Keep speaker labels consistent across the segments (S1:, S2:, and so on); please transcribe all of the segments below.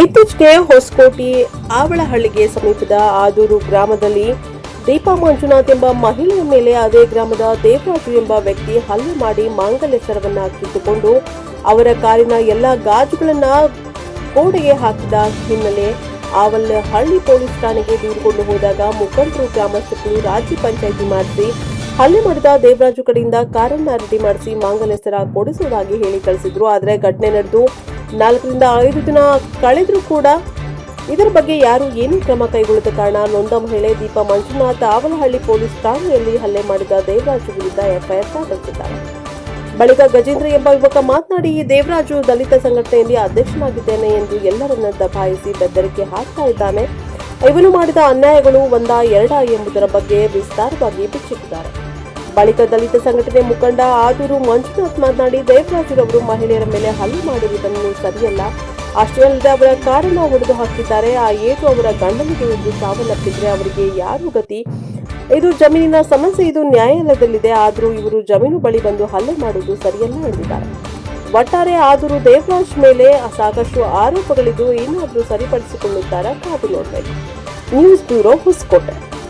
S1: ಇತ್ತೀಚೆಗೆ ಹೊಸಕೋಟೆ ಆವಳಹಳ್ಳಿಗೆ ಸಮೀಪದ ಆದೂರು ಗ್ರಾಮದಲ್ಲಿ ದೀಪಾ ಮಂಜುನಾಥ್ ಎಂಬ ಮಹಿಳೆಯ ಮೇಲೆ ಅದೇ ಗ್ರಾಮದ ದೇವರಾಜು ಎಂಬ ವ್ಯಕ್ತಿ ಹಲ್ಲೆ ಮಾಡಿ ಮಾಂಗಲ್ಯ ಸರವನ್ನ ಕಿತ್ತುಕೊಂಡು ಅವರ ಕಾರಿನ ಎಲ್ಲ ಗಾಜುಗಳನ್ನ ಗೋಡೆಗೆ ಹಾಕಿದ ಹಿನ್ನೆಲೆ ಆವಲ್ಲ ಹಳ್ಳಿ ಪೊಲೀಸ್ ಠಾಣೆಗೆ ದೂರುಕೊಂಡು ಹೋದಾಗ ಮುಖಂಡರು ಗ್ರಾಮಸ್ಥರು ರಾಜ್ಯ ಪಂಚಾಯಿತಿ ಮಾಡಿಸಿ ಹಲ್ಲೆ ಮಾಡಿದ ದೇವರಾಜು ಕಡೆಯಿಂದ ಕಾರನ್ನ ರೆಡಿ ಮಾಡಿಸಿ ಮಾಂಗಲ್ಯ ಸರ ಕೊಡಿಸುವುದಾಗಿ ಹೇಳಿ ಕಳಿಸಿದ್ರು. ಆದರೆ ಘಟನೆ ನಡೆದು ನಾಲ್ಕರಿಂದ ಐದು ದಿನ ಕಳೆದರೂ ಕೂಡ ಇದರ ಬಗ್ಗೆ ಯಾರು ಏನು ಕ್ರಮ ಕೈಗೊಳ್ಳದ ಕಾರಣ ನೊಂದ ಮಹಿಳೆ ದೀಪಾ ಮಂಜುನಾಥ್ ಆವಲಹಳ್ಳಿ ಪೊಲೀಸ್ ಠಾಣೆಯಲ್ಲಿ ಹಲ್ಲೆ ಮಾಡಿದ ದೇವರಾಜು ವಿರುದ್ಧ ಎಫ್ಐಆರ್ ದಾಖಲಿಸಿದ್ದಾರೆ. ಬಳಿಕ ಗಜೇಂದ್ರ ಎಂಬ ಯುವಕ ಮಾತನಾಡಿ, ದೇವರಾಜು ದಲಿತ ಸಂಘಟನೆಯಲ್ಲಿ ಅಧ್ಯಕ್ಷನಾಗಿದ್ದೇನೆ ಎಂದು ಎಲ್ಲರನ್ನ ದಬಾಯಿಸಿ ಬೆದರಿಕೆ ಹಾಕ್ತಾ ಇದ್ದಾನೆ. ಇವನು ಮಾಡಿದ ಅನ್ಯಾಯಗಳು ಒಂದ ಎರಡ ಎಂಬುದರ ಬಗ್ಗೆ ವಿಸ್ತಾರವಾಗಿ ಬಿಚ್ಚಿಟ್ಟಿದ್ದಾರೆ. ಬಳಿಕ ದಲಿತ ಸಂಘಟನೆ ಮುಖಂಡ ಆದೂರು ಮಂಜುನಾಥ್ ಮಾತನಾಡಿ ದೇವರಾಜರವರು ಮಹಿಳೆಯರ ಮೇಲೆ ಹಲ್ಲೆ ಮಾಡಿರುವುದನ್ನು ಸರಿಯಲ್ಲ. ಅಷ್ಟೇ ಅಲ್ಲದೆ ಅವರ ಕಾರನ್ನ ಒಡೆದು ಹಾಕಿದ್ದಾರೆ. ಆ ಏಟು ಅವರ ಗಂಡನಿಗೆ ಒಂದು ಸಾವನ್ನಪ್ಪಿದ್ರೆ ಅವರಿಗೆ ಯಾರು ಗತಿ? ಇದು ಜಮೀನಿನ ಸಮಸ್ಯೆ, ಇದು ನ್ಯಾಯಾಲಯದಲ್ಲಿದೆ. ಆದರೂ ಇವರು ಜಮೀನು ಬಳಿ ಬಂದು ಹಲ್ಲೆ ಮಾಡುವುದು ಸರಿಯಲ್ಲ ಎಂದಿದ್ದಾರೆ. ಒಟ್ಟಾರೆ ಆದರೂ ದೇವರಾಜ್ ಮೇಲೆ ಸಾಕಷ್ಟು ಆರೋಪಗಳಿದ್ದು, ಏನಾದರೂ ಸರಿಪಡಿಸಿಕೊಳ್ಳುತ್ತಾರಾ? ಕಾದು ನೋಡಬೇಕು. News bureau Hosakote.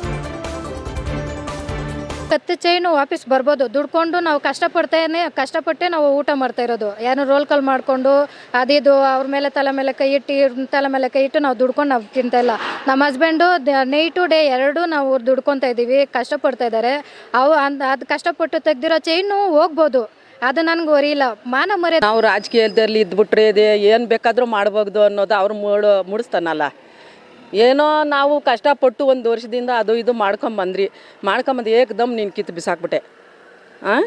S2: ಕತ್ತೆ ಚೈನು ವಾಪಸ್ ಬರ್ಬೋದು. ದುಡ್ಕೊಂಡು ನಾವು ಕಷ್ಟಪಡ್ತೇನೆ, ಕಷ್ಟಪಟ್ಟೆ ನಾವು ಊಟ ಮಾಡ್ತಾ ಇರೋದು. ಯಾರು ರೋಲ್ ಕಾಲ್ ಮಾಡಿಕೊಂಡು ಅದಿದು ಅವ್ರ ಮೇಲೆ ತಲೆ ಮೇಲೆ ಕೈ ಇಟ್ಟು, ಇವ್ರ ತಲೆ ಮೇಲೆ ಕೈ ಇಟ್ಟು ನಾವು ದುಡ್ಕೊಂಡು ನಾವು ತಿಂತಾ ಇಲ್ಲ. ನಮ್ಮ ಹಸ್ಬೆಂಡು ನೈಟ್ ಟು ಡೇ ಎರಡು ನಾವು ದುಡ್ಕೊತಾ ಇದ್ದೀವಿ, ಕಷ್ಟಪಡ್ತಾ ಇದ್ದಾರೆ. ಅವು ಅಂದ್, ಅದು ಕಷ್ಟಪಟ್ಟು ತೆಗ್ದಿರೋ ಚೈನು ಹೋಗ್ಬೋದು. ಅದು ನನಗೆ ಒರಿಲ್ಲ. ಮಾನ ಮರ್ಯಾದೆ
S3: ನಾವು ರಾಜಕೀಯದಲ್ಲಿ ಇದ್ಬಿಟ್ರೆ ಇದೆ, ಏನು ಬೇಕಾದರೂ ಮಾಡ್ಬೋದು ಅನ್ನೋದು ಅವ್ರು ಮೂಡು, ಮೂಡಿಸ್ತಾನಲ್ಲ. ಏನೋ ನಾವು ಕಷ್ಟಪಟ್ಟು ಒಂದು ವರ್ಷದಿಂದ ಅದು ಇದು ಮಾಡ್ಕೊಂಬಂದ್ರಿ ಮಾಡ್ಕೊಂಬಂದು ಏಕದಮ್ ನೀನು ಕಿತ್ತು ಬಿಸಾಕ್ಬಿಟ್ಟೆ. ಹಾಂ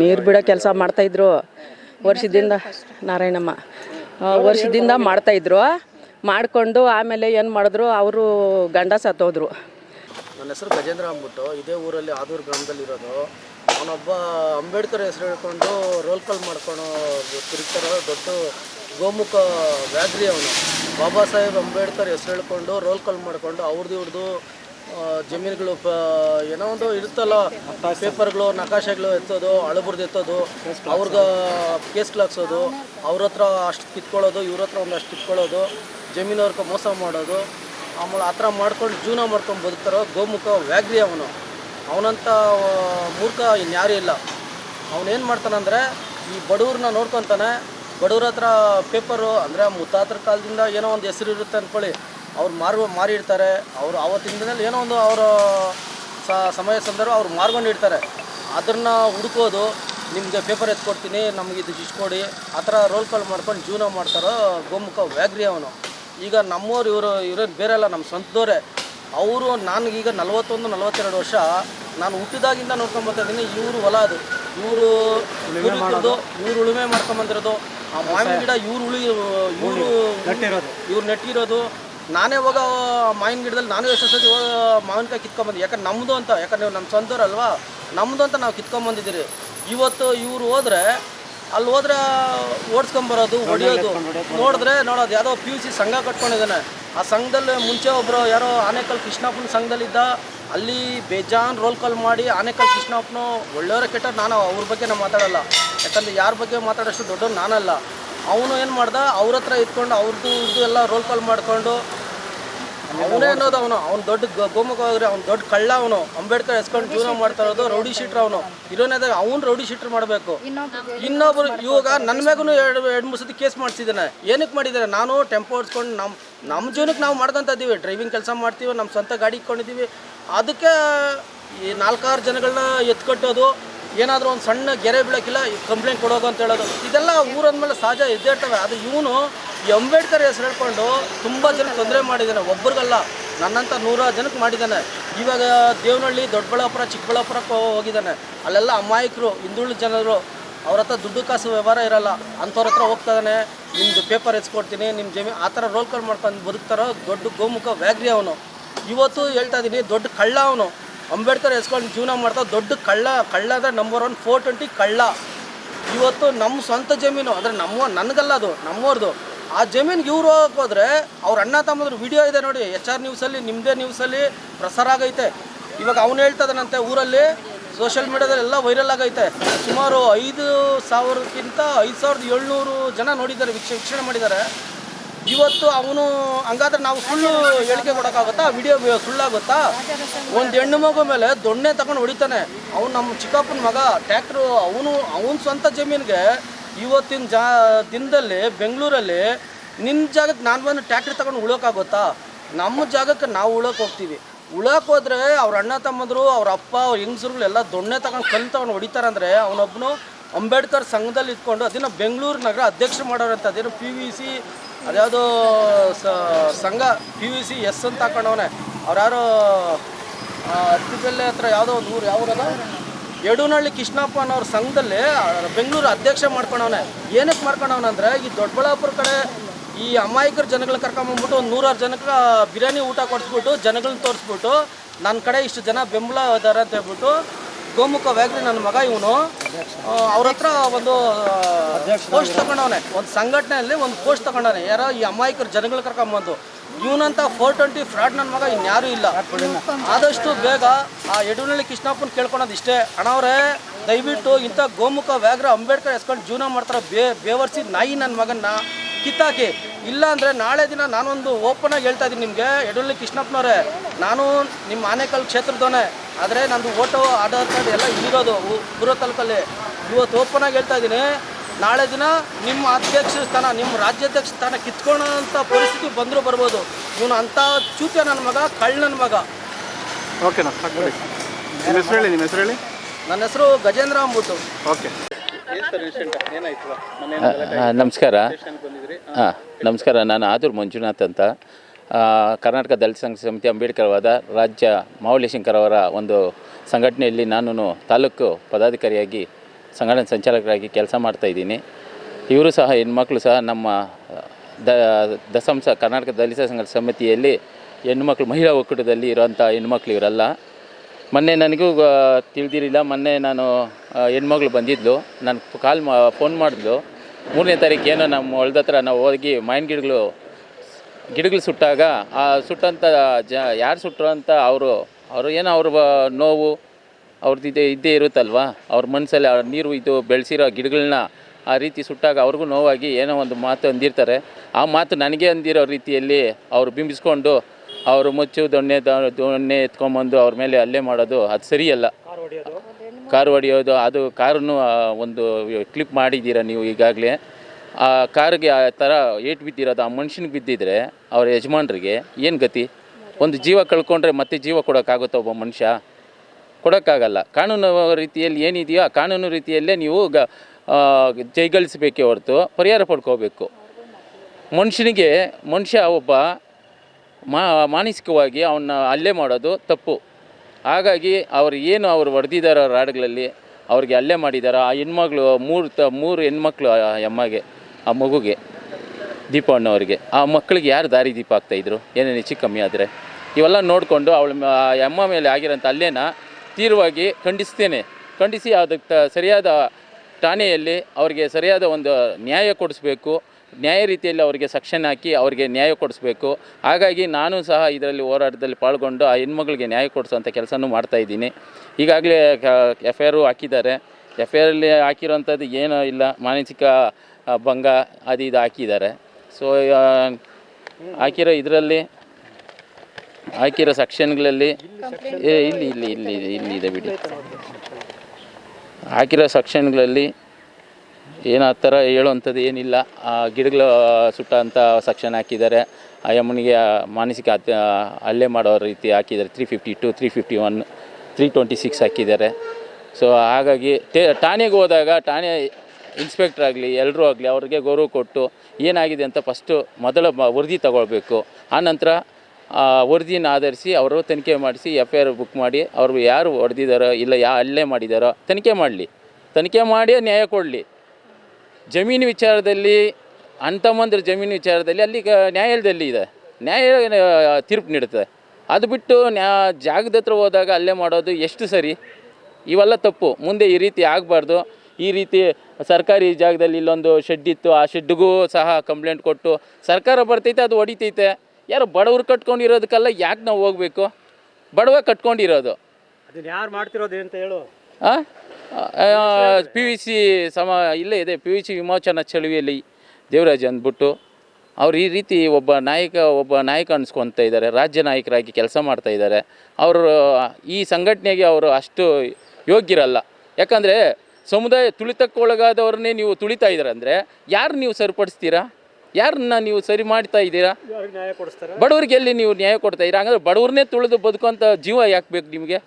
S3: ನೀರು ಬಿಡೋ ಕೆಲಸ ಮಾಡ್ತಾಯಿದ್ರು ವರ್ಷದಿಂದ ನಾರಾಯಣಮ್ಮ ವರ್ಷದಿಂದ ಮಾಡ್ತಾಯಿದ್ರು ಮಾಡಿಕೊಂಡು ಆಮೇಲೆ ಏನು ಮಾಡಿದ್ರು, ಅವರು ಗಂಡ ಸತ್ತೋದ್ರು.
S4: ನನ್ನ ಹೆಸರು ಗಜೇಂದ್ರ ಅಂದ್ಬಿಟ್ಟು, ಇದೇ ಊರಲ್ಲಿ ಆದೂರು ಗ್ರಾಮದಲ್ಲಿ ಇರೋದು. ಅವನೊಬ್ಬ ಅಂಬೇಡ್ಕರ್ ಹೆಸರು ಹೇಳ್ಕೊಂಡು ರೋಲ್ ಕಾಲ್ ಮಾಡ್ಕೊಂಡು ತಿರುಗ್ತಾರೋ ದೊಡ್ಡ ಗೋಮುಖ ವ್ಯಾದ್ರಿ ಅವನು. ಬಾಬಾ ಸಾಹೇಬ್ ಅಂಬೇಡ್ಕರ್ ಹೆಸರು ಹೇಳ್ಕೊಂಡು ರೋಲ್ ಕಾಲ್ ಮಾಡಿಕೊಂಡು ಅವ್ರದ್ದು ಇವ್ರದ್ದು ಜಮೀನುಗಳು ಏನೋ ಒಂದು ಇರುತ್ತಲ್ಲ ಪೇಪರ್ಗಳು ನಕಾಶೆಗಳು ಎತ್ತೋದು ಅಳಬುರ್ದು ಎತ್ತೋದು, ಅವ್ರಿಗೆ ಕೇಸ್ಗಳು ಹಾಕ್ಸೋದು ಅವ್ರ ಹತ್ರ ಅಷ್ಟು ಕಿತ್ಕೊಳ್ಳೋದು, ಇವ್ರ ಹತ್ರ ಒಂದಷ್ಟು ಕಿತ್ಕೊಳ್ಳೋದು, ಜಮೀನವ್ರಿಗೆ ಮೋಸ ಮಾಡೋದು, ಆಮೇಲೆ ಆ ಥರ ಮಾಡ್ಕೊಂಡು ಜೀವನ ಮಾಡ್ಕೊಂಡು ಬದುಕ್ತಾರೋ ಗೋಮುಖ ವ್ಯಾಗ್ರಿ ಅವನು. ಅವನಂತ ಮೂರ್ಖ ಇನ್ಯಾರೂ ಇಲ್ಲ. ಅವನೇನು ಮಾಡ್ತಾನಂದರೆ ಈ ಬಡವ್ರನ್ನ ನೋಡ್ಕೊತಾನೆ ಬಡವ್ರ ಹತ್ರ ಪೇಪರು ಅಂದರೆ ಮುತ್ತಾತರ ಕಾಲದಿಂದ ಏನೋ ಒಂದು ಹೆಸರು ಇರುತ್ತೆ ಅಂದ್ಕೊಳ್ಳಿ ಅವ್ರು ಮಾರು ಮಾರಿರ್ತಾರೆ. ಅವರು ಆವತ್ತಿನ ದಿನದಲ್ಲಿ ಏನೋ ಒಂದು ಅವರ ಸಮಯ ಸಂದರ್ಭ ಅವ್ರು ಮಾರ್ಕೊಂಡು ಇರ್ತಾರೆ ಅದನ್ನು ಹುಡುಕೋದು ನಿಮಗೆ ಪೇಪರ್ ಎತ್ಕೊಡ್ತೀನಿ ನಮಗೆ ಇದು ಇಷ್ಟು ಕೊಡಿ. ಆ ಥರ ರೋಲ್ ಕಾಲ್ ಮಾಡ್ಕೊಂಡು ಜೀವನ ಮಾಡ್ತಾರೋ ಗೋಮುಖ ವ್ಯಾಗ್ರಿ ಅವನು. ಈಗ ನಮ್ಮವ್ರು ಇವರು ಇವ್ರೇನು ಬೇರೆ ಅಲ್ಲ ನಮ್ಮ ಸ್ವಂತದವರೇ. ಅವರು ನನಗೀಗ ನಲವತ್ತೊಂದು ನಲವತ್ತೆರಡು ವರ್ಷ ನಾನು ಹುಟ್ಟಿದಾಗಿಂದ ನೋಡ್ಕೊಂಬರ್ತಾ ಇದ್ದೀನಿ ಇವರು ಹೊಲ ಅದು. ಇವರು ಇವರು ಇವ್ರು ಉಳುಮೆ ಮಾಡ್ಕೊಂಬಂದಿರೋದು ಮಾವಿನ ಗಿಡ ಇವ್ರು ಉಳಿ ಇವರು ಇವ್ರು ನೆಟ್ಟಿರೋದು. ನಾನೇ ಹೋಗ ಮಾವಿನ ಗಿಡದಲ್ಲಿ ನಾನು ಎಷ್ಟು ಸತಿ ಹೋಗ ಮಾವಿನಕಾಯಿ ಕಿತ್ಕೊಂಬಂದು. ಯಾಕಂದ್ರೆ ನಮ್ಮದು ಅಂತ ಯಾಕಂದ್ರೆ ನೀವು ನಮ್ಮ ಸ್ವಂತವ್ರಲ್ವಾ ನಮ್ಮದು ಅಂತ ನಾವು ಕಿತ್ಕೊಂಬಂದಿದ್ದೀರಿ. ಇವತ್ತು ಇವ್ರು ಹೋದ್ರೆ ಅಲ್ಲಿ ಹೋದ್ರೆ ಓಡಿಸ್ಕೊಂಬರೋದು ಹೊಡಿಯೋದು. ನೋಡಿದ್ರೆ ನೋಡೋದು ಯಾವುದೋ ಪಿ ಯು ಸಿ ಸಂಘ ಕಟ್ಕೊಂಡಿದ್ದಾನೆ. ಆ ಸಂಘದಲ್ಲಿ ಮುಂಚೆ ಒಬ್ಬರು ಯಾರೋ ಆನೇಕಲ್ ಕೃಷ್ಣಪ್ಪನ ಸಂಘದಲ್ಲಿದ್ದ ಅಲ್ಲಿ ಬೇಜಾನ್ ರೋಲ್ ಕಾಲ್ ಮಾಡಿ ಆನೇಕಲ್ ಕೃಷ್ಣಪ್ಪನು ಒಳ್ಳೆಯವರ ಕೆಟ್ಟ ನಾನು ಅವ್ರ ಬಗ್ಗೆ ನಾನು ಮಾತಾಡಲ್ಲ. ಯಾಕಂದ್ರೆ ಯಾರ ಬಗ್ಗೆ ಮಾತಾಡೋಷ್ಟು ದೊಡ್ಡವ್ನು ನಾನಲ್ಲ. ಅವನು ಏನು ಮಾಡ್ದ? ಅವ್ರ ಹತ್ರ ಇಟ್ಕೊಂಡು ಅವ್ರದ್ದು ಇವ್ರದ್ದು ಎಲ್ಲ ರೋಲ್ ಕಾಲ್ ಮಾಡಿಕೊಂಡು ಅವನೇ ಅನ್ನೋದು ಅವನು. ಅವ್ನು ದೊಡ್ಡ ಗೋಮುಖ ಹೋಗ್ರಿ ಅವ್ನು ದೊಡ್ಡ ಕಳ್ಳ ಅವನು. ಅಂಬೇಡ್ಕರ್ ಎಸ್ಕೊಂಡು ಜೀವನ ಮಾಡ್ತಾ ಇರೋದು ರೌಡಿ ಶೀಟ್ರ್ ಅವನು. ಇರೋನೇದಾಗ ಅವ್ನು ರೌಡಿ ಶೀಟ್ರ್ ಮಾಡಬೇಕು. ಇನ್ನೊಬ್ರು ಇವಾಗ ನನ್ನ ಮ್ಯಾಗೂ ಎರಡು ಎರಡು ಮೂರು ಸತಿ ಕೇಸ್ ಮಾಡಿಸಿದ್ದಾನೆ ಏನಕ್ಕೆ ಮಾಡಿದ್ದಾರೆ ನಾನು ಟೆಂಪೋ ಓಡಿಸ್ಕೊಂಡು ನಮ್ಮ ನಮ್ಮ ಜೀವನಕ್ಕೆ ನಾವು ಮಾಡ್ಕೊತ ಇದ್ದೀವಿ ಡ್ರೈವಿಂಗ್ ಕೆಲಸ ಮಾಡ್ತೀವಿ. ನಮ್ಮ ಸ್ವಂತ ಗಾಡಿ ಇಟ್ಕೊಂಡಿದ್ದೀವಿ ಅದಕ್ಕೆ ಈ ನಾಲ್ಕಾರು ಜನಗಳನ್ನ ಎತ್ಕಟ್ಟೋದು. ಏನಾದರೂ ಒಂದು ಸಣ್ಣ ಗೆರೆ ಬೀಳೋಕ್ಕಿಲ್ಲ ಕಂಪ್ಲೇಂಟ್ ಕೊಡೋದು ಅಂತ ಹೇಳೋದು. ಇದೆಲ್ಲ ಊರಂದಮೇಲೆ ಸಹಜ ಇದ್ದೇ ಅದು ಇವನು ಅಂಬೇಡ್ಕರ್ ಹೆಸರು ಹೇಳ್ಕೊಂಡು ತುಂಬ ಜನ ತೊಂದರೆ ಮಾಡಿದ್ದಾನೆ ಒಬ್ರಿಗಲ್ಲ ನನ್ನಂಥ ನೂರಾರು ಜನಕ್ಕೆ ಮಾಡಿದ್ದಾನೆ ಇವಾಗ ದೇವನಹಳ್ಳಿ, ದೊಡ್ಡಬಳ್ಳಾಪುರ, ಚಿಕ್ಕಬಳ್ಳಾಪುರಕ್ಕೆ ಹೋಗಿದ್ದಾನೆ ಅಲ್ಲೆಲ್ಲ ಅಮಾಯಕರು, ಹಿಂದುಳಿದ ಜನರು, ಅವ್ರ ಹತ್ರ ದುಡ್ಡು ಕಾಸು ವ್ಯವಹಾರ ಇರಲ್ಲ. ಅಂಥವ್ರ ಹತ್ರ ಹೋಗ್ತಾ ಇದ್ದಾನೆ ನಿಮ್ಮದು ಪೇಪರ್ ಎತ್ಕೊಡ್ತೀನಿ ನಿಮ್ಮ ಜಮೀನು, ಆ ಥರ ರೋಲ್ ಕಾಲ್ ಮಾಡ್ಕೊಂಡು ಬದುಕ್ತಾರೋ ದೊಡ್ಡ ಗೋಮುಖ ವ್ಯಾಗ್ರಿ ಅವನು. ಇವತ್ತು ಹೇಳ್ತಾ ಇದ್ದೀನಿ ದೊಡ್ಡ ಕಳ್ಳ ಅವನು. ಅಂಬೇಡ್ಕರ್ ಎಸ್ಕೊಂಡು ಜೀವನ ಮಾಡ್ತಾ ದೊಡ್ಡ ಕಳ್ಳ ಕಳ್ಳ ನಂಬರ್ ಒನ್ ಫೋರ್ ಟ್ವೆಂಟಿ ಕಳ್ಳ. ಇವತ್ತು ನಮ್ಮ ಸ್ವಂತ ಜಮೀನು, ಅಂದರೆ ನಮ್ಮ, ನನಗಲ್ಲ ಅದು ನಮ್ಮವ್ರದ್ದು ಆ ಜಮೀನಿಗೆ ಇವ್ರು ಹೋಗೋದ್ರೆ ಅವ್ರ ಅಣ್ಣ ತಮ್ಮದ್ರ ವಿಡಿಯೋ ಇದೆ ನೋಡಿ ಎಚ್ ಆರ್ ನ್ಯೂಸಲ್ಲಿ ನಿಮ್ಮದೇ ನ್ಯೂಸಲ್ಲಿ ಪ್ರಸಾರ ಆಗೈತೆ. ಇವಾಗ ಅವ್ನು ಹೇಳ್ತದನಂತೆ, ಊರಲ್ಲಿ ಸೋಷಿಯಲ್ ಮೀಡಿಯಾದಲ್ಲಿ ಎಲ್ಲ ವೈರಲ್ ಆಗೈತೆ. ಸುಮಾರು ಐದು ಸಾವಿರಕ್ಕಿಂತ ಐದು ಸಾವಿರದ ಏಳ್ನೂರು ಜನ ನೋಡಿದ್ದಾರೆ, ವೀಕ್ಷ ವೀಕ್ಷಣೆ ಮಾಡಿದ್ದಾರೆ. ಇವತ್ತು ಅವನು ಹಂಗಾದ್ರೆ ನಾವು ಸುಳ್ಳು ಹೇಳಿಕೆ ಕೊಡೋಕ್ಕಾಗುತ್ತಾ? ವಿಡಿಯೋ ಸುಳ್ಳಾಗುತ್ತಾ? ಒಂದು ಹೆಣ್ಣು ಮಗು ಮೇಲೆ ದೊಣ್ಣೆ ತಗೊಂಡು ಹೊಡಿತಾನೆ. ಅವ್ನು ನಮ್ಮ ಚಿಕ್ಕಪ್ಪನ ಮಗ ಟ್ಯಾಕ್ಟ್ರು ಅವನು, ಅವನ ಸ್ವಂತ ಜಮೀನಿಗೆ ಇವತ್ತಿನ ಜಾ ದಿನದಲ್ಲಿ ಬೆಂಗಳೂರಲ್ಲಿ ನಿನ್ನ ಜಾಗಕ್ಕೆ ನಾನು ಬಂದು ಟ್ಯಾಕ್ಟ್ರಿ ತಗೊಂಡು ಉಳೋಕ್ಕಾಗುತ್ತಾ? ನಮ್ಮ ಜಾಗಕ್ಕೆ ನಾವು ಉಳೋಕೆ ಹೋಗ್ತೀವಿ. ಉಳಕ್ಕೆ ಹೋದ್ರೆ ಅವ್ರ ಅಣ್ಣ ತಮ್ಮಂದರು, ಅವ್ರ ಅಪ್ಪ, ಅವ್ರ ಹೆಂಗಸರುಗಳೆಲ್ಲ ದೊಣ್ಣೆ ತಗೊಂಡು ಕಲ್ಲು ತಗೊಂಡು ಹೊಡಿತಾರಂದ್ರೆ ಅವನೊಬ್ಬನು ಅಂಬೇಡ್ಕರ್ ಸಂಘದಲ್ಲಿ ಇಟ್ಕೊಂಡು ಅದನ್ನು ಬೆಂಗಳೂರು ನಗರ ಅಧ್ಯಕ್ಷ ಮಾಡೋರಂತ ಅದೇನು ಪಿ ವಿ ಸಿ ಅದ್ಯಾವುದೋ ಸಂಘ ಪಿ ಯು ಸಿ ಎಸ್ ಅಂತ ಹಾಕೊಂಡವನೆ. ಅವ್ರ್ಯಾರು ಅತ್ತಿಬೆಲ್ಲೆ ಹತ್ರ ಯಾವುದೋ ಒಂದು ಊರು, ಯಾವ ಊರದ? ಯಡೂನಹಳ್ಳಿ ಕೃಷ್ಣಪ್ಪ ಅನ್ನೋರ ಸಂಘದಲ್ಲಿ ಬೆಂಗಳೂರು ಅಧ್ಯಕ್ಷ ಮಾಡ್ಕೊಂಡವನೆ. ಏನಕ್ಕೆ ಮಾಡ್ಕೊಂಡವನಂದ್ರೆ ಈ ದೊಡ್ಡಬಳ್ಳಾಪುರ ಕಡೆ ಈ ಅಮಾಯಕರ ಜನಗಳ ಕರ್ಕೊಂಬಂದ್ಬಿಟ್ಟು ಒಂದು ನೂರಾರು ಜನಕ್ಕೆ ಬಿರಿಯಾನಿ ಊಟ ಕೊಡಿಸ್ಬಿಟ್ಟು ಜನಗಳನ್ನ ತೋರಿಸ್ಬಿಟ್ಟು ನನ್ನ ಕಡೆ ಇಷ್ಟು ಜನ ಬೆಂಬಲ ಇದ್ದಾರೆ ಅಂತ ಹೇಳ್ಬಿಟ್ಟು ಗೋಮುಖ ವ್ಯಾಗ್ರಿ ನನ್ನ ಮಗ ಇವನು. ಅವ್ರ ಹತ್ರ ಒಂದು ಪೋಸ್ಟ್ ತಗೊಂಡವನೆ. ಒಂದು ಸಂಘಟನೆಯಲ್ಲಿ ಒಂದು ಪೋಸ್ಟ್ ತಗೊಂಡವನೆ. ಯಾರೋ ಈ ಅಮಾಯಕರ ಜನಗಳು ಕರ್ಕೊಂಬಂದು ಇವನಂತ ಫೋರ್ ಟ್ವೆಂಟಿ ಫ್ರಾಡ್ ನನ್ನ ಮಗ ಇನ್ಯಾರೂ ಇಲ್ಲ. ಆದಷ್ಟು ಬೇಗ ಆ ಯಡೂನಹಳ್ಳಿ ಕೃಷ್ಣಪ್ಪನ ಕೇಳ್ಕೊಳೋದು ಇಷ್ಟೇ. ಅಣ್ಣವ್ರೆ ದಯವಿಟ್ಟು ಇಂಥ ಗೋಮುಖ ವ್ಯಾಘ್ರ ಅಂಬೇಡ್ಕರ್ ಎಸ್ಕೊಂಡು ಜೀವನ ಮಾಡ್ತಾರೆ. ಬೇ ಬೇವರ್ಸಿ ನಾಯಿ ನನ್ನ ಮಗನ್ನ ಕಿತ್ತಾಕಿ. ಇಲ್ಲ ಅಂದರೆ ನಾಳೆ ದಿನ ನಾನೊಂದು ಓಪನ್ ಆಗಿ ಹೇಳ್ತಾ ಇದ್ದೀನಿ ನಿಮಗೆ ಯಡುವಳ್ಳಿ ಕೃಷ್ಣಪ್ಪನವರೇ. ನಾನು ನಿಮ್ಮ ಆನೇಕಲ್ ಕ್ಷೇತ್ರದವನೇ. ಆದರೆ ನಂದು ಓಟೋ ಆಧಾರ್ ಕಾರ್ಡ್ ಎಲ್ಲ ಇಲ್ಲಿರೋದು. ಪೂರ್ವ ತಾಲೂಕಲ್ಲಿ. ಇವತ್ತು ಓಪನ್ ಆಗಿ ಹೇಳ್ತಾ ಇದ್ದೀನಿ. ನಾಳೆ ದಿನ ನಿಮ್ಮ ಅಧ್ಯಕ್ಷ ಸ್ಥಾನ ನಿಮ್ಮ ರಾಜ್ಯಾಧ್ಯಕ್ಷ ಸ್ಥಾನ ಕಿತ್ಕೊಳ್ಳೋಂಥ ಅಂತ ಪರಿಸ್ಥಿತಿ ಬಂದರೂ ಬರ್ಬೋದು. ಇವನು ಅಂಥ ಚೂತ್ಯ ನನ್ನ ಮಗ ಕಳ್ಳ ನನ್ನ ಮಗ
S5: ಓಕೆನಾ ಹಾಕ್ಬಿಡಿ. ನಿಮ್ಮ ಹೆಸರು ಹೇಳಿ ನಿಮ್ಮ ಹೆಸರು ಹೇಳಿ?
S4: ನನ್ನ ಹೆಸರು ಗಜೇಂದ್ರ ಅಂಬುಟ್ಟು.
S5: ಓಕೆ.
S6: ನಮಸ್ಕಾರ. ಹಾಂ ನಮಸ್ಕಾರ. ನಾನು ಆದೂರು ಮಂಜುನಾಥ್ ಅಂತ. ಕರ್ನಾಟಕ ದಲಿತ ಸಂಘ ಸಮಿತಿ ಅಂಬೇಡ್ಕರ್ವಾದ ರಾಜ್ಯ ಮಾವಳಿ ಶಂಕರ್ ಅವರ ಒಂದು ಸಂಘಟನೆಯಲ್ಲಿ ನಾನು ತಾಲೂಕು ಪದಾಧಿಕಾರಿಯಾಗಿ, ಸಂಘಟನೆ ಸಂಚಾಲಕರಾಗಿ ಕೆಲಸ ಮಾಡ್ತಾಯಿದ್ದೀನಿ ಇವರು ಸಹ ಹೆಣ್ಮಕ್ಳು ಸಹ ನಮ್ಮ, ದ ದಸಂಸ ಕರ್ನಾಟಕ ದಲಿತ ಸಂಘ ಸಮಿತಿಯಲ್ಲಿ ಹೆಣ್ಮಕ್ಳು, ಮಹಿಳಾ ಒಕ್ಕೂಟದಲ್ಲಿ ಇರೋಂಥ ಹೆಣ್ಮಕ್ಳು ಇವರಲ್ಲ. ಮೊನ್ನೆ ನನಗೂ ತಿಳಿದಿರಲಿಲ್ಲ. ಮೊನ್ನೆ ನಾನು ಹೆಣ್ಮಗಳು ಬಂದಿದ್ಲು. ನಾನು ಕಾಲ್ ಮಾ, ಫೋನ್ ಮಾಡಿದ್ಲು. ಮೂರನೇ ತಾರೀಕು ಏನೋ ನಮ್ಮ ಹೊಲ್ದ ಹತ್ರ ನಾವು ಹೋಗಿ ಮಾವಿನ ಗಿಡಗಳು ಗಿಡಗಳು ಸುಟ್ಟಾಗ ಆ ಸುಟ್ಟಂಥ ಜ ಯಾರು ಸುಟ್ಟರು ಅಂತ ಅವರು ಅವರು ಏನೋ ಅವ್ರ ನೋವು ಅವ್ರದ್ದು ಇದ್ದೇ ಇದ್ದೇ ಇರುತ್ತಲ್ವಾ? ಅವ್ರ ಮನಸ್ಸಲ್ಲಿ ಅವ್ರ ನೀರು ಇದು ಬೆಳೆಸಿರೋ ಗಿಡಗಳನ್ನ ಆ ರೀತಿ ಸುಟ್ಟಾಗ ಅವ್ರಿಗೂ ನೋವಾಗಿ ಏನೋ ಒಂದು ಮಾತು ಅಂದಿರ್ತಾರೆ. ಆ ಮಾತು ನನಗೆ ಅಂದಿರೋ ರೀತಿಯಲ್ಲಿ ಅವರು ಬಿಂಬಿಸ್ಕೊಂಡು ಅವರು ಮುಚ್ಚು ದೊಣ್ಣೆ ದೊಣ್ಣೆ ಎತ್ಕೊಂಬಂದು ಅವ್ರ ಮೇಲೆ ಅಲ್ಲೇ ಮಾಡೋದು ಅದು ಸರಿಯಲ್ಲ. ಕಾರು ಹೊಡೆಯೋದು? ಅದು ಕಾರನ್ನು ಒಂದು ಕ್ಲಿಪ್ ಮಾಡಿದ್ದೀರಾ ನೀವು ಈಗಾಗಲೇ? ಆ ಕಾರಿಗೆ ಆ ಥರ ಏಟು ಬಿದ್ದಿರೋದು ಆ ಮನುಷ್ಯನಿಗೆ ಬಿದ್ದಿದ್ರೆ ಅವ್ರ ಯಜಮಾನ್ರಿಗೆ ಏನು ಗತಿ? ಒಂದು ಜೀವ ಕಳ್ಕೊಂಡ್ರೆ ಮತ್ತೆ ಜೀವ ಕೊಡೋಕ್ಕಾಗುತ್ತಾ ಒಬ್ಬ ಮನುಷ್ಯ? ಕೊಡೋಕ್ಕಾಗಲ್ಲ. ಕಾನೂನು ರೀತಿಯಲ್ಲಿ ಏನಿದೆಯೋ ಆ ಕಾನೂನು ರೀತಿಯಲ್ಲೇ ನೀವು ಗ ಜೈಗಳಿಸಬೇಕೇ ಹೊರತು ಪರಿಹಾರ ಪಡ್ಕೋಬೇಕು. ಮನುಷ್ಯನಿಗೆ, ಮನುಷ್ಯ ಒಬ್ಬ ಮಾ, ಮಾನಸಿಕವಾಗಿ ಅವನ್ನ ಅಲ್ಲೇ ಮಾಡೋದು ತಪ್ಪು. ಹಾಗಾಗಿ ಅವ್ರು ಏನು ಅವ್ರು ಹೊಡೆದಿದ್ದಾರೋ ರಾಡ್ಗಳಲ್ಲಿ ಅವ್ರಿಗೆ ಅಲ್ಲೇ ಮಾಡಿದ್ದಾರೆ ಆ ಹೆಣ್ಮಗಳು, ಮೂರು ತ, ಮೂರು ಹೆಣ್ಮಕ್ಳು ಆ ಅಮ್ಮಗೆ ಆ ಮಗುಗೆ ದೀಪಣ್ಣವ್ರಿಗೆ ಆ ಮಕ್ಕಳಿಗೆ ಯಾರು ದಾರಿ ದೀಪ ಆಗ್ತಾಯಿದ್ರು ಏನೇನು ಹೆಚ್ಚು ಕಮ್ಮಿ ಆದರೆ? ಇವೆಲ್ಲ ನೋಡಿಕೊಂಡು ಅವಳ ಅಮ್ಮ ಮೇಲೆ ಆಗಿರೋಂಥ ಅಲ್ಲೇನ ತೀವ್ರವಾಗಿ ಖಂಡಿಸ್ತೇನೆ. ಖಂಡಿಸಿ ಅದಕ್ಕೆ ಸರಿಯಾದ ಠಾಣೆಯಲ್ಲಿ ಅವರಿಗೆ ಸರಿಯಾದ ಒಂದು ನ್ಯಾಯ ಕೊಡಿಸ್ಬೇಕು. ನ್ಯಾಯ ರೀತಿಯಲ್ಲಿ ಅವರಿಗೆ ಸೆಕ್ಷನ್ ಹಾಕಿ ಅವರಿಗೆ ನ್ಯಾಯ ಕೊಡಿಸ್ಬೇಕು. ಹಾಗಾಗಿ ನಾನು ಸಹ ಇದರಲ್ಲಿ ಹೋರಾಟದಲ್ಲಿ ಪಾಲ್ಗೊಂಡು ಆ ಹೆಣ್ಮಗಳಿಗೆ ನ್ಯಾಯ ಕೊಡಿಸುವಂಥ ಕೆಲಸನೂ ಮಾಡ್ತಾಯಿದ್ದೀನಿ ಈಗಾಗಲೇ ಎಫ್ ಐ ಆರು ಹಾಕಿದ್ದಾರೆ. ಎಫ್ ಐ ಆರಲ್ಲಿ ಹಾಕಿರೋಂಥದ್ದು ಏನೂ ಇಲ್ಲ. ಮಾನಸಿಕ ಭಂಗ ಅದು ಇದು ಹಾಕಿದ್ದಾರೆ. ಸೊ ಹಾಕಿರೋ ಇದರಲ್ಲಿ, ಹಾಕಿರೋ ಸೆಕ್ಷನ್ಗಳಲ್ಲಿ ಏ, ಇಲ್ಲಿ ಇಲ್ಲಿ ಇಲ್ಲಿ ಇಲ್ಲಿ ಇದೆ ಬಿಡಿ. ಹಾಕಿರೋ ಸೆಕ್ಷನ್ಗಳಲ್ಲಿ ಏನು ಆ ಥರ ಹೇಳುವಂಥದ್ದು ಏನಿಲ್ಲ. ಆ, ಗಿಡಗಳು ಸುಟ್ಟಂಥ ಸೆಕ್ಷನ್ ಹಾಕಿದ್ದಾರೆ. ಆ ಯಮ್ಮನಿಗೆ ಮಾನಸಿಕ ಹಲ್ಲೆ ಮಾಡೋ ರೀತಿ ಹಾಕಿದ್ದಾರೆ. Three fifty two three fifty one three twenty six ಹಾಕಿದ್ದಾರೆ. ಸೊ ಹಾಗಾಗಿ ಟೇ ಠಾಣೆಗೆ ಹೋದಾಗ, ಠಾಣೆ ಇನ್ಸ್ಪೆಕ್ಟ್ರ್ ಆಗಲಿ ಎಲ್ಲರೂ ಆಗಲಿ ಅವ್ರಿಗೆ ಗೌರವ ಕೊಟ್ಟು ಏನಾಗಿದೆ ಅಂತ ಫಸ್ಟು ಮೊದಲ ವರದಿ ತಗೊಳ್ಬೇಕು. ಆನಂತರ ಆ ವರದಿನ ಆಧರಿಸಿ ಅವರು ತನಿಖೆ ಮಾಡಿಸಿ ಎಫ್ ಐ ಆರ್ ಬುಕ್ ಮಾಡಿ, ಅವರು ಯಾರು ಹೊಡೆದಿದ್ದಾರೋ ಇಲ್ಲ ಯಾ ಅಲ್ಲೇ ಮಾಡಿದಾರೋ ತನಿಖೆ ಮಾಡಲಿ. ತನಿಖೆ ಮಾಡಿ ನ್ಯಾಯ ಕೊಡಲಿ. ಜಮೀನು ವಿಚಾರದಲ್ಲಿ, ಅಂತಮಂದ್ರ ಜಮೀನು ವಿಚಾರದಲ್ಲಿ ಅಲ್ಲಿ ನ್ಯಾಯಾಲಯದಲ್ಲಿ ಇದೆ. ನ್ಯಾಯ ತೀರ್ಪು ನೀಡುತ್ತದೆ ಅದು ಬಿಟ್ಟು ನ್ಯಾ, ಜಾಗದ ಹತ್ರ ಹೋದಾಗ ಅಲ್ಲೇ ಮಾಡೋದು ಎಷ್ಟು ಸರಿ? ಇವೆಲ್ಲ ತಪ್ಪು. ಮುಂದೆ ಈ ರೀತಿ ಆಗಬಾರ್ದು. ಈ ರೀತಿ ಸರ್ಕಾರಿ ಜಾಗದಲ್ಲಿ ಇಲ್ಲೊಂದು ಶೆಡ್ ಇತ್ತು ಆ ಶೆಡ್ಗೂ ಸಹ ಕಂಪ್ಲೇಂಟ್ ಕೊಟ್ಟು ಸರ್ಕಾರ ಬರ್ತೈತೆ ಅದು ಹೊಡಿತೈತೆ. ಯಾರು ಬಡವ್ರು ಕಟ್ಕೊಂಡಿರೋದಕ್ಕೆಲ್ಲ ಯಾಕೆ ನಾವು ಹೋಗಬೇಕು? ಬಡವ ಕಟ್ಕೊಂಡಿರೋದು.
S7: ಅದನ್ನ ಯಾರು ಮಾಡ್ತಿರೋದು ಅಂತ ಹೇಳು.
S6: ಪಿ ವಿ ಸಿ ಸಮ ಇಲ್ಲೇ ಇದೆ ಪಿ ವಿ ಸಿ ವಿಮೋಚನಾ ಚಳುವಿಯಲ್ಲಿ ದೇವರಾಜ್ ಅಂದ್ಬಿಟ್ಟು ಅವ್ರು ಈ ರೀತಿ ಒಬ್ಬ ನಾಯಕ ಒಬ್ಬ ನಾಯಕ ಅನ್ಸ್ಕೊತ ಇದ್ದಾರೆ ರಾಜ್ಯ ನಾಯಕರಾಗಿ ಕೆಲಸ ಮಾಡ್ತಾ ಇದ್ದಾರೆ. ಅವರು ಈ ಸಂಘಟನೆಗೆ ಅವರು ಅಷ್ಟು ಯೋಗ್ಯರಲ್ಲ. ಯಾಕಂದರೆ ಸಮುದಾಯ ತುಳಿತಕ್ಕೊಳಗಾದವ್ರನ್ನೇ ನೀವು ತುಳಿತಾ ಇದ್ದೀರ ಅಂದರೆ ಯಾರು ನೀವು ಸರಿಪಡಿಸ್ತೀರಾ? ಯಾರನ್ನ ನೀವು ಸರಿ ಮಾಡ್ತಾ ಇದ್ದೀರಾ? ಬಡವರಿಗೆ ಎಲ್ಲಿ ನೀವು ನ್ಯಾಯ ಕೊಡ್ತಾ ಇದ್ದೀರಾ? ಹಂಗಂದ್ರೆ ಬಡವ್ರನ್ನೇ ತುಳಿದು ಬದುಕುವಂಥ ಜೀವ ಯಾಕೆ ಬೇಕು ನಿಮಗೆ?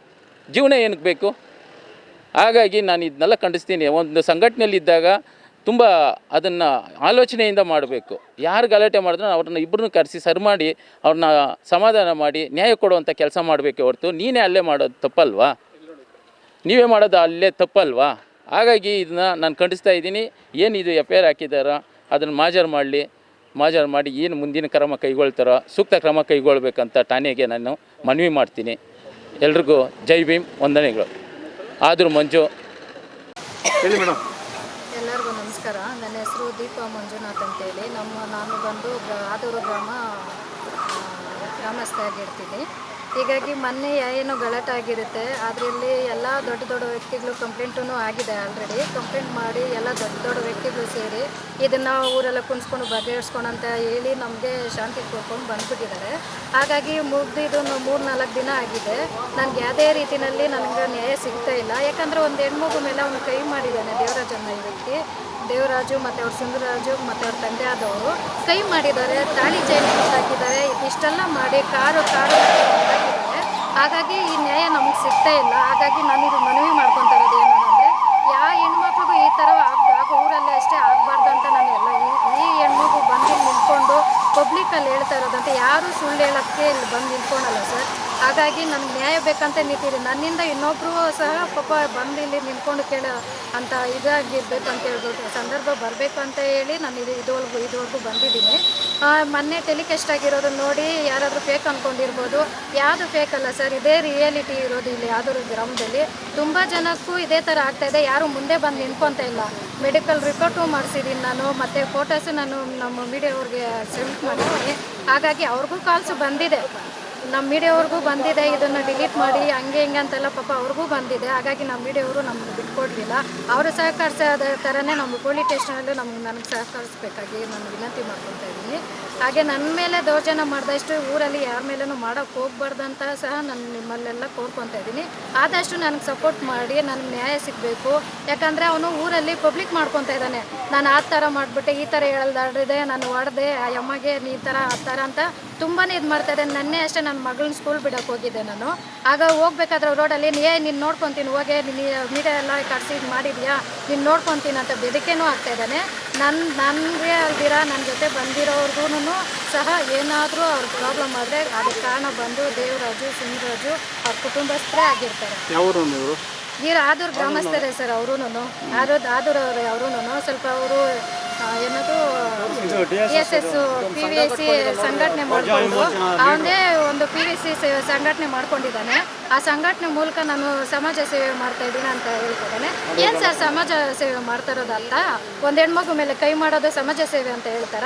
S6: ಜೀವನ ಏನಕ್ಕೆ ಬೇಕು? ಹಾಗಾಗಿ ನಾನು ಇದನ್ನೆಲ್ಲ ಖಂಡಿಸ್ತೀನಿ. ಒಂದು ಸಂಘಟನೆಯಲ್ಲಿ ಇದ್ದಾಗ ತುಂಬ ಅದನ್ನು ಆಲೋಚನೆಯಿಂದ ಮಾಡಬೇಕು. ಯಾರು ಗಲಾಟೆ ಮಾಡಿದ್ರು ಅವ್ರನ್ನ ಇಬ್ಬರನ್ನು ಕರೆಸಿ ಸರಿ ಮಾಡಿ ಅವ್ರನ್ನ ಸಮಾಧಾನ ಮಾಡಿ ನ್ಯಾಯ ಕೊಡುವಂಥ ಕೆಲಸ ಮಾಡಬೇಕು ಹೊರತು ನೀನೇ ಅಲ್ಲೇ ಮಾಡೋದು ತಪ್ಪಲ್ವಾ? ನೀವೇ ಮಾಡೋದು ಅಲ್ಲೇ ತಪ್ಪಲ್ವಾ? ಹಾಗಾಗಿ ಇದನ್ನ ನಾನು ಖಂಡಿಸ್ತಾ ಇದ್ದೀನಿ. ಏನಿದು ಎಫ್ ಐ ಆರ್ ಹಾಕಿದಾರೋ? ಅದನ್ನು ಮಾಜರ್ ಮಾಡಲಿ. ಮಾಜರ್ ಮಾಡಿ ಏನು ಮುಂದಿನ ಕ್ರಮ ಕೈಗೊಳ್ತಾರೋ ಸೂಕ್ತ ಕ್ರಮ ಕೈಗೊಳ್ಬೇಕಂತ ಠಾಣೆಗೆ ನಾನು ಮನವಿ ಮಾಡ್ತೀನಿ. ಎಲ್ರಿಗೂ ಜೈ ಭೀಮ್ ವಂದನೆಗಳು. ಆದರೂ ಮಂಜು.
S5: ಹೇಳಿ ಮೇಡಮ್
S2: ಎಲ್ಲರಿಗೂ ನಮಸ್ಕಾರ. ನನ್ನ ಹೆಸರು ದೀಪ ಮಂಜುನಾಥ್ ಅಂತೇಳಿ. ನಮ್ಮ ನಾನು ಬಂದು ಆದೂರು ಗ್ರಾಮ ಗ್ರಾಮಸ್ಥರಾಗಿರ್ತೀನಿ ಹೀಗಾಗಿ ಮೊನ್ನೆ ಏನು ಗಲಾಟೆ ಆಗಿರುತ್ತೆ. ಅದರಲ್ಲಿ ಎಲ್ಲ ದೊಡ್ಡ ದೊಡ್ಡ ವ್ಯಕ್ತಿಗಳು ಕಂಪ್ಲೇಂಟೂ ಆಗಿದೆ ಆಲ್ರೆಡಿ. ಕಂಪ್ಲೇಂಟ್ ಮಾಡಿ ಎಲ್ಲ ದೊಡ್ಡ ದೊಡ್ಡ ವ್ಯಕ್ತಿಗಳು ಸೇರಿ ಇದನ್ನು ಊರೆಲ್ಲ ಕುಣಿಸ್ಕೊಂಡು ಬಗೆಹರಿಸ್ಕೊಂಡು ಅಂತ ಹೇಳಿ ನಮಗೆ ಶಾಂತಿ ಕೊಡ್ಕೊಂಡು ಬಂದ್ಬಿಟ್ಟಿದ್ದಾರೆ. ಹಾಗಾಗಿ ಮುಗಿದು ಮೂರು ನಾಲ್ಕು ದಿನ ಆಗಿದೆ. ನನಗೆ ಯಾವುದೇ ರೀತಿಯಲ್ಲಿ ನನಗೆ ನ್ಯಾಯ ಸಿಗ್ತಾ ಇಲ್ಲ. ಯಾಕಂದರೆ ಒಂದು ಹೆಣ್ಮಗು ಮೇಲೆ ಅವನು ಕೈ ಮಾಡಿದ್ದಾನೆ ದೇವರಾಜನ್ನ ಈ ವ್ಯಕ್ತಿ. ದೇವರಾಜು ಮತ್ತು ಅವ್ರ ಸುಂದರರಾಜು ಮತ್ತು ಅವ್ರ ತಂದೆ ಆದವರು ಕೈ ಮಾಡಿದ್ದಾರೆ, ತಾಳಿ ಚೈನ್ ಹಾಕಿದ್ದಾರೆ. ಇಷ್ಟೆಲ್ಲ ಮಾಡಿ ಕಾರು ಕಾರು ಹಾಕಿದ್ದಾರೆ. ಹಾಗಾಗಿ ಈ ನ್ಯಾಯ ನಮಗೆ ಸಿಗ್ತಾ ಇಲ್ಲ. ಹಾಗಾಗಿ ನಾನು ಇದು ಮನವಿ ಮಾಡ್ಕೊತಾ ಇರೋದು ಏನು ಅಂದರೆ ಯಾವ ಹೆಣ್ಮಕ್ಳಿಗೂ ಈ ಥರ ಆಗ ಆಗ ಊರಲ್ಲೇ ಅಷ್ಟೇ ಆಗಬಾರ್ದು ಅಂತ ನಾನು ಎಲ್ಲ ಈ- ಹೆಣ್ಮಗು ಬಂದು ನಿಂತ್ಕೊಂಡು ಪಬ್ಲಿಕಲ್ಲಿ ಹೇಳ್ತಾ ಇರೋದಂತೆ ಯಾರೂ ಸುಳ್ಳು ಹೇಳೋಕ್ಕೆ ಇಲ್ಲಿ ಬಂದು ನಿಂತ್ಕೊಳಲ್ಲ ಸರ್. ಹಾಗಾಗಿ ನಮ್ಗೆ ನ್ಯಾಯ ಬೇಕಂತ ನಿಂತೀರಿ ನನ್ನಿಂದ ಇನ್ನೊಬ್ಬರು ಸಹ ಪಾಪ ಬಂದು ಇಲ್ಲಿ ನಿಂತ್ಕೊಂಡು ಕೇಳೋ ಅಂತ ಇದಾಗಿರ್ಬೇಕು ಅಂತ ಹೇಳ್ಬಿಟ್ಟು ಸಂದರ್ಭ ಬರಬೇಕು ಅಂತ ಹೇಳಿ ನಾನು ಇದು ಇದುವರೆಗೂ ಇದುವರೆಗೂ ಬಂದಿದ್ದೀನಿ. ಮೊನ್ನೆ ಟೆಲಿಕಾಸ್ಟ್ ಆಗಿರೋದು ನೋಡಿ ಯಾರಾದರೂ ಫೇಕ್ ಅಂದ್ಕೊಂಡಿರ್ಬೋದು ಯಾವುದು ಫೇಕ್ ಅಲ್ಲ ಸರ್ ಇದೇ ರಿಯಾಲಿಟಿ ಇರೋದು ಇಲ್ಲಿ ಯಾವುದಾದ್ರು ಗ್ರಾಮದಲ್ಲಿ. ತುಂಬ ಜನಕ್ಕೂ ಇದೇ ಥರ ಆಗ್ತಾಯಿದೆ ಯಾರು ಮುಂದೆ ಬಂದು ನಿಂತ್ಕೊತ ಇಲ್ಲ. ಮೆಡಿಕಲ್ ರಿಪೋರ್ಟು ಮಾಡಿಸಿದ್ದೀನಿ ನಾನು, ಮತ್ತು ಫೋಟೋಸು ನಾನು ನಮ್ಮ ಮೀಡಿಯಾವ್ರಿಗೆ ಸೆಂಡ್ ಮಾಡಿದ್ದೀನಿ. ಹಾಗಾಗಿ ಅವ್ರಿಗೂ ಕಾಲ್ಸು ಬಂದಿದೆ. ನಮ್ಮ ಮೀಡಿಯಾವ್ರಿಗೂ ಬಂದಿದೆ, ಇದನ್ನು ಡಿಲೀಟ್ ಮಾಡಿ, ಹಂಗೆ ಹಿಂಗೆ ಅಂತೆಲ್ಲ ಪಾಪ ಅವ್ರಿಗೂ ಬಂದಿದೆ. ಹಾಗಾಗಿ ನಮ್ಮ ಮೀಡಿಯಾವರು ನಮ್ಗೆ ಬಿಟ್ಕೊಡ್ಲಿಲ್ಲ. ಅವರು ಸಹಕರಿಸೋದ ಥರನೇ ನಮ್ಮ ಪೊಲೀಸ್ ಸ್ಟೇಷನಲ್ಲೂ ನಮ್ಗೆ ನನಗೆ ಸಹಕರಿಸ್ಬೇಕಾಗಿ ನಾನು ವಿನಂತಿ ಮಾಡ್ಕೊತಾ ಇದ್ದೀನಿ. ಹಾಗೆ ನನ್ನ ಮೇಲೆ ದೌರ್ಜನ್ಯ ಮಾಡಿದಷ್ಟು ಊರಲ್ಲಿ ಯಾರ ಮೇಲೂ ಮಾಡೋಕ್ಕೆ ಹೋಗ್ಬಾರ್ದು ಅಂತ ಸಹ ನಾನು ನಿಮ್ಮಲ್ಲೆಲ್ಲ ಕೋರ್ಕೊತಾ ಇದ್ದೀನಿ. ಆದಷ್ಟು ನನಗೆ ಸಪೋರ್ಟ್ ಮಾಡಿ, ನನಗೆ ನ್ಯಾಯ ಸಿಗಬೇಕು. ಯಾಕಂದರೆ ಅವನು ಊರಲ್ಲಿ ಪಬ್ಲಿಕ್ ಮಾಡ್ಕೊತಾ ಇದ್ದಾನೆ. ನಾನು ಆ ಥರ ಮಾಡಿಬಿಟ್ಟೆ ಈ ಥರ ಹೇಳ್ದಾಡಿದೆ ನಾನು ಹೊಡೆದೆ ಆ ಅಮ್ಮಗೆ ನೀ ಥರ ಆ ಥರ ಅಂತ ತುಂಬಾ ಇದು ಮಾಡ್ತಾ ಇದ್ದಾನೆ. ನನ್ನೇ ಅಷ್ಟೇ ನನ್ನ ಮಗಳನ್ನ ಸ್ಕೂಲ್ ಬಿಡೋಕೆ ಹೋಗಿದ್ದೆ ನಾನು. ಆಗ ಹೋಗ್ಬೇಕಾದ್ರೆ ರೋಡಲ್ಲಿ ನೀ ನೀನು ನೋಡ್ಕೊತೀನಿ ಹೋಗಿ ನೀನು ಮೀಡಿಯಾ ಎಲ್ಲ ಕಟ್ಸಿ ಇದು ಮಾಡಿದ್ಯಾ? ನೀನು ನೋಡ್ಕೊತೀನಿ ಅಂತ ಬೆದರಿಕೆನೂ ಆಗ್ತಾ ಇದ್ದಾನೆ. ನನ್ನ ನನಗೆ ಅಲ್ದಿರ ನನ್ನ ಜೊತೆ ಬಂದಿರೋರ್ಗೂ ಸಹ ಏನಾದರೂ ಅವ್ರ ಪ್ರಾಬ್ಲಮ್ ಆದರೆ ಅದಕ್ಕೆ ಕಾರಣ ಬಂದು ದೇವರಾಜು ಸಿಂಗರಾಜು ಅವ್ರ ಕುಟುಂಬಸ್ಥರೇ ಆಗಿರ್ತಾರೆ. ನೀರು ಆದೂರು ಗ್ರಾಮಸ್ಥರೇ ಸರ್ ಅವರೂ ಆದೂರು ಆದೂರವ್ರೆ ಅವರೂ ಸ್ವಲ್ಪ ಅವರು S S P V C ಸಂಘಟನೆ ಮಾಡಿಕೊಂಡು ಅವನೇ ಒಂದು ಪಿ ವಿ ಸಿ ಸಂಘಟನೆ ಮಾಡ್ಕೊಂಡಿದ್ದಾನೆ. ಆ ಸಂಘಟನೆ ಮೂಲಕ ನಾನು ಸಮಾಜ ಸೇವೆ ಮಾಡ್ತಾ ಇದ್ದೀನಿ ಅಂತ ಹೇಳ್ತಿದ್ದಾನೆ. ಏನ್ ಸರ್ ಸಮಾಜ ಸೇವೆ ಮಾಡ್ತಾ ಇರೋದಲ್ಲ ಒಂದು ಹೆಣ್ಮಗು ಮೇಲೆ ಕೈ ಮಾಡೋದು ಸಮಾಜ ಸೇವೆ ಅಂತ ಹೇಳ್ತಾರ?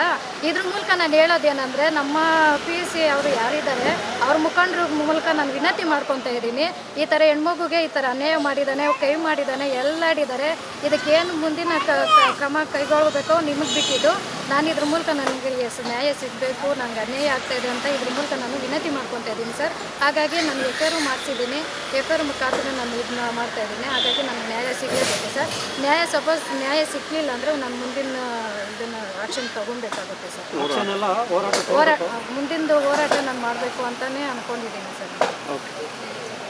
S2: ಇದ್ರ ಮೂಲಕ ನಾನು ಹೇಳೋದೇನಂದ್ರೆ ನಮ್ಮ ಪಿ ಯು ಸಿ ಅವರು ಯಾರಿದ್ದಾರೆ ಅವ್ರ ಮುಖಂಡರ ಮೂಲಕ ನಾನು ವಿನಂತಿ ಮಾಡ್ಕೊತಾ ಇದ್ದೀನಿ. ಈ ತರ ಹೆಣ್ಮಗುಗೆ ಈ ತರ ಅನ್ಯಾಯ ಮಾಡಿದ್ದಾನೆ ಕೈ ಮಾಡಿದ್ದಾನೆ ಎಲ್ಲಾಡಿದ್ದಾರೆ ಇದಕ್ಕೇನು ಮುಂದಿನ ಕ್ರಮ ಕೈಗೊಳ್ಳಬೇಕು ನಿಮಗೆ ಬಿಟ್ಟಿದ್ದು. ನಾನು ಇದ್ರ ಮೂಲಕ ನನಗೆ ಎಸ್ ನ್ಯಾಯ ಸಿಗಬೇಕು ನನಗೆ ಅನ್ಯಾಯ ಆಗ್ತಾ ಇದೆ ಅಂತ ಇದ್ರ ಮೂಲಕ ನಾನು ವಿನಂತಿ ಮಾಡ್ಕೊತಾ ಇದ್ದೀನಿ ಸರ್. ಹಾಗಾಗಿ ನಾನು ಎಫ್ ಆರ್ ಮಾಡಿಸಿದ್ದೀನಿ. ಎಫ್ ಆರ್ ಮುಖಾಂತರ ನಾನು ಇದನ್ನ ಮಾಡ್ತಾ ಇದ್ದೀನಿ. ಹಾಗಾಗಿ ನನಗೆ ನ್ಯಾಯ ಸಿಗಲೇಬೇಕು ಸರ್. ನ್ಯಾಯ ಸಪೋಸ್ ನ್ಯಾಯ ಸಿಕ್ಕಲಿಲ್ಲ ಅಂದರೆ ನಾನು ಮುಂದಿನ ಇದನ್ನು ಆಕ್ಷನ್ ತೊಗೊಬೇಕಾಗುತ್ತೆ ಸರ್.
S7: ಹೋರಾಟ.
S2: ಮುಂದಿನದು ಮುಂದಿಂದು ಹೋರಾಟ ನಾನು ಮಾಡಬೇಕು ಅಂತಲೇ ಅಂದ್ಕೊಂಡಿದ್ದೀನಿ ಸರ್.
S5: ಓಕೆ.